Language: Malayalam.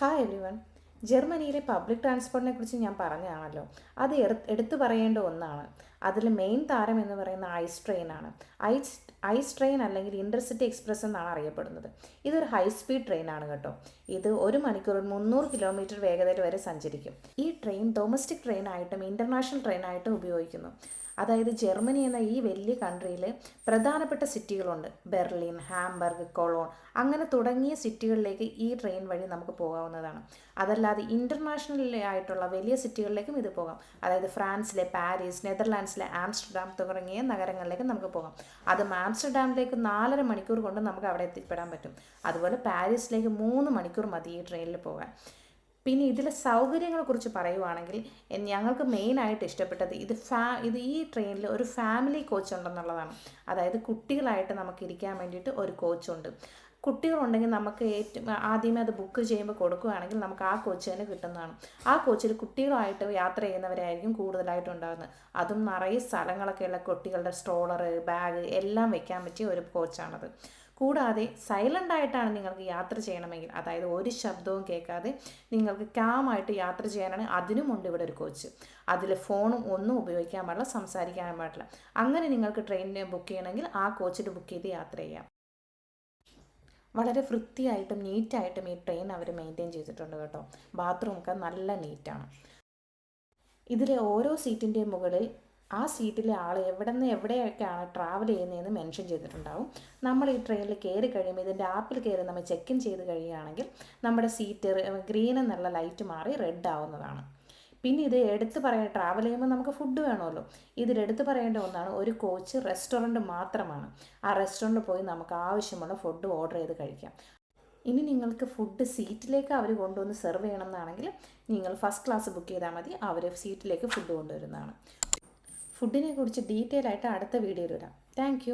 ഹായ് എവരിവൺ ജർമ്മനിയിലെ പബ്ലിക് ട്രാൻസ്പോർട്ടിനെ കുറിച്ച് ഞാൻ പറഞ്ഞതാണല്ലോ. അത് എടുത്തു പറയേണ്ട ഒന്നാണ്. അതിൽ മെയിൻ താരം എന്ന് പറയുന്ന ഐസ് ട്രെയിനാണ് ഐസ് ഐസ് ട്രെയിൻ അല്ലെങ്കിൽ ഇന്റർസിറ്റി എക്സ്പ്രസ് എന്നാണ് അറിയപ്പെടുന്നത്. ഇതൊരു ഹൈ സ്പീഡ് ട്രെയിനാണ് കേട്ടോ. ഇത് ഒരു മണിക്കൂറിൽ മുന്നൂറ് കിലോമീറ്റർ വേഗതയിൽ വരെ സഞ്ചരിക്കും. ഈ ട്രെയിൻ ഡൊമസ്റ്റിക് ട്രെയിനായിട്ടും ഇന്റർനാഷണൽ ട്രെയിനായിട്ടും ഉപയോഗിക്കുന്നു. അതായത് ജർമ്മനി എന്ന ഈ വലിയ കൺട്രിയിൽ പ്രധാനപ്പെട്ട സിറ്റികളുണ്ട് ബെർലിൻ ഹാംബർഗ് കൊളോൺ. അങ്ങനെ തുടങ്ങിയ സിറ്റികളിലേക്ക് ഈ ട്രെയിൻ വഴി നമുക്ക് പോകാവുന്നതാണ്. അതല്ലാതെ ഇന്റർനാഷണൽ ആയിട്ടുള്ള വലിയ സിറ്റികളിലേക്കും ഇത് പോകാം. അതായത് ഫ്രാൻസിലെ പാരീസ് നെതർലാൻഡ്സിലെ ആംസ്റ്റർഡാം തുടങ്ങിയ നഗരങ്ങളിലേക്ക് നമുക്ക് പോകാം. അത് ആംസ്റ്റർഡാമിലേക്ക് നാലര മണിക്കൂർ കൊണ്ട് നമുക്ക് അവിടെ എത്തിപ്പെടാൻ പറ്റും. അതുപോലെ പാരീസിലേക്ക് മൂന്ന് മണിക്കൂർ മതി ഈ ട്രെയിനിൽ പോകാൻ. പിന്നെ ഇതിലെ സൗകര്യങ്ങളെക്കുറിച്ച് പറയുവാണെങ്കിൽ ഞങ്ങൾക്ക് മെയിനായിട്ട് ഇഷ്ടപ്പെട്ടത് ഇത് ഫാ ഇത് ഈ ട്രെയിനിൽ ഒരു ഫാമിലി കോച്ച് ഉണ്ടെന്നുള്ളതാണ് അതായത് കുട്ടികളായിട്ട് നമുക്ക് ഇരിക്കാൻ വേണ്ടിയിട്ട് ഒരു കോച്ചുണ്ട്. കുട്ടികളുണ്ടെങ്കിൽ നമുക്ക് ഏറ്റവും ആദ്യമേ അത് ബുക്ക് ചെയ്യുമ്പോൾ കൊടുക്കുകയാണെങ്കിൽ നമുക്ക് ആ കോച്ച് തന്നെ കിട്ടുന്നതാണ്. ആ കോച്ചിൽ കുട്ടികളായിട്ട് യാത്ര ചെയ്യുന്നവരായിരിക്കും കൂടുതലായിട്ട് ഉണ്ടാകുന്നത് അതും നിറയെ സ്ഥലങ്ങളൊക്കെയുള്ള കുട്ടികളുടെ സ്ട്രോളർ ബാഗ് എല്ലാം വെക്കാൻ പറ്റിയ ഒരു കോച്ചാണത്. കൂടാതെ സൈലന്റ് ആയിട്ടാണ് നിങ്ങൾക്ക് യാത്ര ചെയ്യണമെങ്കിൽ അതായത് ഒരു ശബ്ദവും കേൾക്കാതെ നിങ്ങൾക്ക് കാമായിട്ട് യാത്ര ചെയ്യാനാണ് അതിനുമുണ്ട് ഇവിടെ ഒരു കോച്ച് അതിൽ ഫോണും ഒന്നും ഉപയോഗിക്കാൻ പാടില്ല സംസാരിക്കാൻ പാടില്ല. അങ്ങനെ നിങ്ങൾക്ക് ട്രെയിനിന് ബുക്ക് ചെയ്യണമെങ്കിൽ ആ കോച്ചിൽ ബുക്ക് ചെയ്ത് യാത്ര ചെയ്യാം. വളരെ വൃത്തിയായിട്ടും നീറ്റായിട്ടും ഈ ട്രെയിൻ അവർ മെയിന്റെയിൻ ചെയ്തിട്ടുണ്ട് കേട്ടോ. ബാത്റൂമൊക്കെ നല്ല നീറ്റാണ് ഇതിലെ ഓരോ സീറ്റിന്റെയും മുകളിൽ ആ സീറ്റിലെ ആൾ എവിടെ നിന്ന് എവിടെയൊക്കെയാണ് ട്രാവൽ ചെയ്യുന്നതെന്ന് മെൻഷൻ ചെയ്തിട്ടുണ്ടാവും. നമ്മൾ ഈ ട്രെയിനിൽ കയറി കഴിയുമ്പോൾ ഇതിന്റെ ആപ്പിൽ കയറി നമ്മൾ ചെക്ക് ഇൻ ചെയ്ത് കഴിയുകയാണെങ്കിൽ നമ്മുടെ സീറ്റ് ഗ്രീൻ എന്നുള്ള ലൈറ്റ് മാറി റെഡ് ആവുന്നതാണ്. പിന്നെ ഇത് എടുത്തു പറയാൻ ട്രാവൽ ചെയ്യുമ്പോൾ നമുക്ക് ഫുഡ് വേണമല്ലോ. ഇതിൽ എടുത്തു പറയേണ്ട ഒന്നാണ് ഒരു കോച്ച് റെസ്റ്റോറന്റ് മാത്രമാണ്. ആ റെസ്റ്റോറന്റിൽ പോയി നമുക്ക് ആവശ്യമുള്ള ഫുഡ് ഓർഡർ ചെയ്ത് കഴിക്കാം. ഇനി നിങ്ങൾക്ക് ഫുഡ് സീറ്റിലേക്ക് അവർ കൊണ്ടുവന്ന് സെർവ് ചെയ്യണം എന്നാണെങ്കിൽ നിങ്ങൾ ഫസ്റ്റ് ക്ലാസ് ബുക്ക് ചെയ്താൽ മതി. അവർ സീറ്റിലേക്ക് ഫുഡ് കൊണ്ടുവരുന്നതാണ്. ഫുഡിനെ കുറിച്ച് ഡീറ്റെയിൽ ആയിട്ട് അടുത്ത വീഡിയോയിൽ വരാം. താങ്ക്